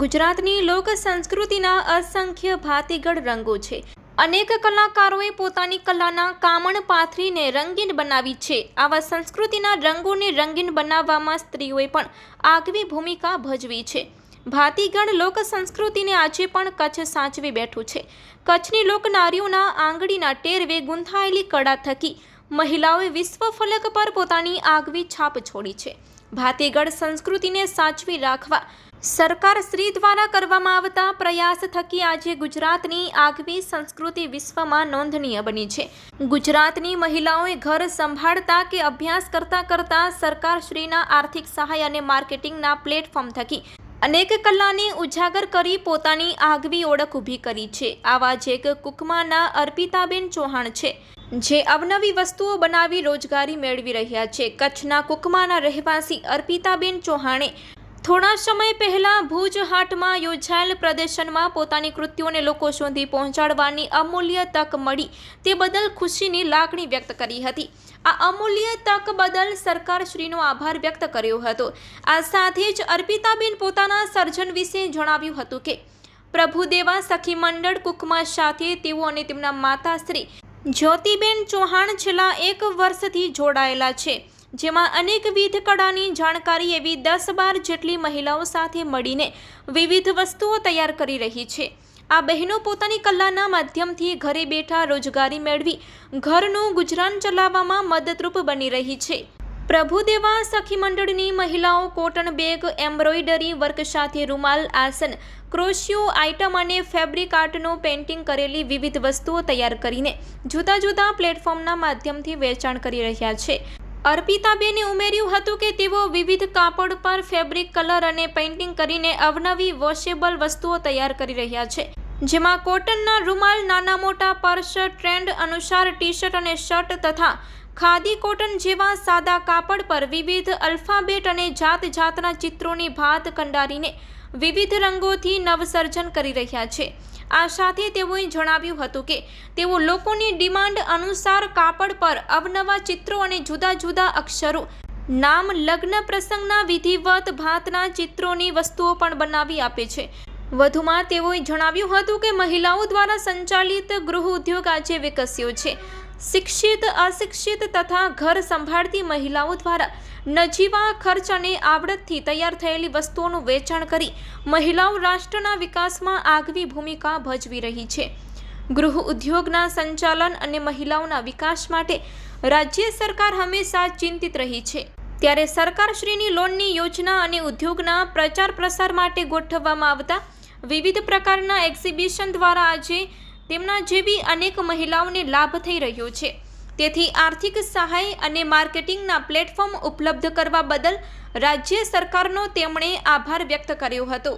ગુજરાતની લોક સંસ્કૃતિના અસંખ્ય ભાતીગળ રંગો છે. અનેક કલાકારોએ પોતાની કલાના કામણ પાથરીને રંગીન બનાવી છે. આવા સંસ્કૃતિના રંગોને રંગીન બનાવવામાં સ્ત્રીઓએ પણ આગવી ભૂમિકા ભજવી છે. ભાતીગળ લોક સંસ્કૃતિને આજે પણ કચ્છ સાચવી બેઠું છે. કચ્છની લોકનારીઓના આંગળીના ટેરવે ગૂંથાયેલી કળા થકી મહિલાઓએ વિશ્વ ફલક પર પોતાની આગવી છાપ છોડી છે. ભાતીગળ સંસ્કૃતિને સાચવી રાખવા સરકાર શ્રી દ્વારા કરવામાં આવતા પ્રયાસ થકી આજે ગુજરાતની આગવી સંસ્કૃતિ વિશ્વમાં નોંધનીય બની છે. ગુજરાતની મહિલાઓએ ઘર સંભાળતા કે અભ્યાસ કરતા કરતા સરકાર શ્રીના આર્થિક સહાય અને માર્કેટિંગના પ્લેટફોર્મ થકી અનેક કલાને ઉજાગર કરી પોતાની આગવી ઓળખ ઊભી કરી છે. આવા જ એક કુકમાના અર્પિતાબેન ચૌહાણ છે. જે અવનવી વસ્તુઓ બનાવી રોજગારી મેળવી રહ્યા છે. કચ્છના કુકમાના રહેવાસી અર્પિતાબેન ચૌહાણે થોડા સમય પહેલા ભુજ હાટમાં યોજાયેલ પ્રદર્શનમાં પોતાની કૃત્યોને લોકો સુધી પહોંચાડવાની અમૂલ્ય તક મળી. તે બદલ ખુશીની લાગણી વ્યક્ત કરી હતી. આ અમૂલ્ય તક બદલ સરકારશ્રીનો આભાર વ્યક્ત કર્યો હતો. આ સાથે જ અર્પિતાબેન પોતાના સર્જન વિશે જણાવ્યું હતું કે, પ્રભુદેવા સખી મંડળ કુકમા સાથે તેઓ અને તેમના માતાશ્રી જ્યોતિબેન ચૌહાણ છેલ્લા એક વર્ષથી જોડાયેલા છે, જેમાં અનેકવિધ કળાની જાણકારી એવી દસ બાર જેટલી મહિલાઓ સાથે મળીને વિવિધ વસ્તુઓ તૈયાર કરી રહી છે. આ બહેનો પોતાની કલાના માધ્યમથી ઘરે બેઠા રોજગારી મેળવી ઘરનું ગુજરાન ચલાવવામાં મદદરૂપ બની રહી છે. પ્રભુદેવા સખી મંડળની મહિલાઓ કોટન બેગ, એમ્બ્રોઇડરી, વર્ક સાથે રૂમાલ, આસન, ક્રોશિયો આઇટમ અને ફેબ્રિક આર્ટનું પેઇન્ટિંગ કરેલી વિવિધ વસ્તુઓ તૈયાર કરીને જુદા જુદા પ્લેટફોર્મના માધ્યમથી વેચાણ કરી રહ્યા છે. અર્પિતાબેને ઉમેર્યું હતું કે તેઓ વિવિધ કાપડ પર ફેબ્રિક કલર અને પેઇન્ટિંગ કરીને અવનવી વોશેબલ વસ્તુઓ તૈયાર કરી રહ્યા છે. જેમાં કોટનના રૂમાલ, નાના મોટા પર્સ, ટ્રેન્ડ અનુસાર ટી શર્ટ અને શર્ટ તથા ખાદી કોટન જેવા સાદા કાપડ પર વિવિધ અલ્ફાબેટ અને જાત જાતના ચિત્રોની ભાત કંડારીને વિવિધ રંગોથી નવસર્જન કરી રહ્યા છે. આ સાથે તેઓએ જણાવ્યું હતું કે તેઓ લોકોની ડિમાન્ડ અનુસાર કાપડ પર અવનવા ચિત્રો અને જુદા જુદા અક્ષરો, નામ, લગ્ન પ્રસંગના વિધિવત ભાતના ચિત્રોની વસ્તુઓ પણ બનાવી આપે છે. વધુમાં તેઓએ જણાવ્યું હતું કે મહિલાઓ દ્વારા સંચાલિત ગૃહ ઉદ્યોગ આજે વિકસ્યો છે. શિક્ષિત, અશિક્ષિત તથા ઘર સંભાળતી મહિલાઓ દ્વારા નજીવા ખર્ચ અને આવડતથી તૈયાર થયેલી વસ્તુઓનું વેચાણ કરી મહિલાઓ રાષ્ટ્રના વિકાસમાં આગવી ભૂમિકા ભજવી રહી છે. ગૃહ ઉદ્યોગના સંચાલન અને મહિલાઓના વિકાસ માટે રાજ્ય સરકાર હંમેશા ચિંતિત રહી છે. ત્યારે સરકારશ્રીની લોનની યોજના અને ઉદ્યોગના પ્રચાર પ્રસાર માટે ગોઠવવામાં આવતા વિવિધ પ્રકારના એક્ઝિબિશન દ્વારા આજે તેમના જેવી અનેક મહિલાઓને લાભ થઈ રહ્યો છે. તેથી આર્થિક સહાય અને માર્કેટિંગના પ્લેટફોર્મ ઉપલબ્ધ કરવા બદલ રાજ્ય સરકારનો તેમણે આભાર વ્યક્ત કર્યો હતો.